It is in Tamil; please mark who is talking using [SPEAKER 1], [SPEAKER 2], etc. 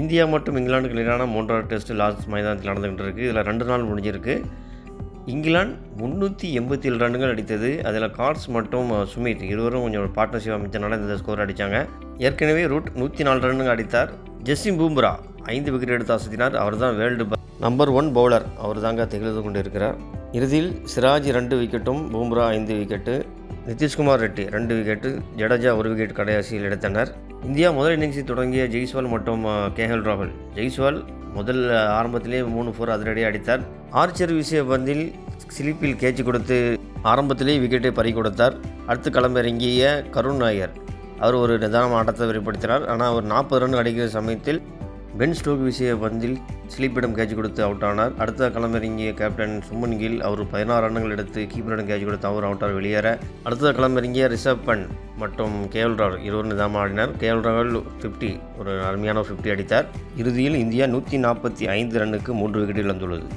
[SPEAKER 1] இந்தியா மற்றும் இங்கிலாந்துக்கு எதிரான மூன்றாவது டெஸ்ட் லாஸ்ட் மைதானத்தில் நடந்துகிட்டு இருக்குது இதில் ரெண்டு நாள் முடிஞ்சிருக்கு. இங்கிலாந்து முந்நூற்றி எண்பத்தி ஏழு ரன்கள் அடித்தது. அதில் கார்ட்ஸ் மற்றும் சுமித் இருவரும் கொஞ்சம் பார்ட்னர்ஷிப் அமைச்சனால இந்த ஸ்கோர் அடித்தாங்க ஏற்கனவே ரூட் நூற்றி நாலு ரன்னுங்க அடித்தார். ஜெஸ்ஸிம் பூம்ரா ஐந்து விக்கெட் எடுத்து அசத்தினார். அவர் தான் வேர்ல்டு நம்பர் ஒன் பவுலர் அவர் தாங்க திகழ்ந்து கொண்டு இருக்கிறார் இறுதியில் சிராஜ் ரெண்டு விக்கெட்டும் பூம்ரா ஐந்து விக்கெட்டு நிதிஷ்குமார் ரெட்டி ரெண்டு விக்கெட்டு ஜடேஜா ஒரு விக்கெட் கடைசியில் எடுத்தனர் இந்தியா முதல் இன்னிங்ஸில் தொடங்கிய ஜெய்ஸ்வால் மற்றும் கேஹல் ராகுல் ஜெய்ஸ்வால் முதல் ஆரம்பத்திலே மூணு ஃபோர் அதிரடி அடித்தார். ஆர்ச்சர் வீசிய பந்தில் ஸ்லிப்பில் கேட்சி கொடுத்து ஆரம்பத்திலே விக்கெட்டை பறி கொடுத்தார். அடுத்து களமிறங்கிய கருண் நாயர். அவர் ஒரு நிதானம் ஆட்டத்தை வெளிப்படுத்தினார். ஆனால் அவர் நாற்பது ரன் அடிக்கிற சமயத்தில் பென் ஸ்டோக் வீசிய பந்தில் ஸ்லீப்பிடம் கேட்ச் கொடுத்து அவுட் ஆனார். அடுத்த களமிறங்கிய கேப்டன் சுமன் கில் அவர் பதினாறு ரன்கள் எடுத்து கீப்பரிடம் கேட்ச் கொடுத்து அவர் அவுட்டார் வெளியேற. அடுத்த களமிறங்கிய ரிஷப் பண்ட் மற்றும் கேஎல் ராகுல் இருவர் நிதானம் ஆடினார். கேஎல் ராகுல் ஃபிஃப்டி ஒரு அருமையான ஃபிஃப்டி அடித்தார். இறுதியில் இந்தியா நூற்றி நாற்பத்தி ஐந்து ரன்னுக்கு மூன்று விக்கெட் இழந்துள்ளது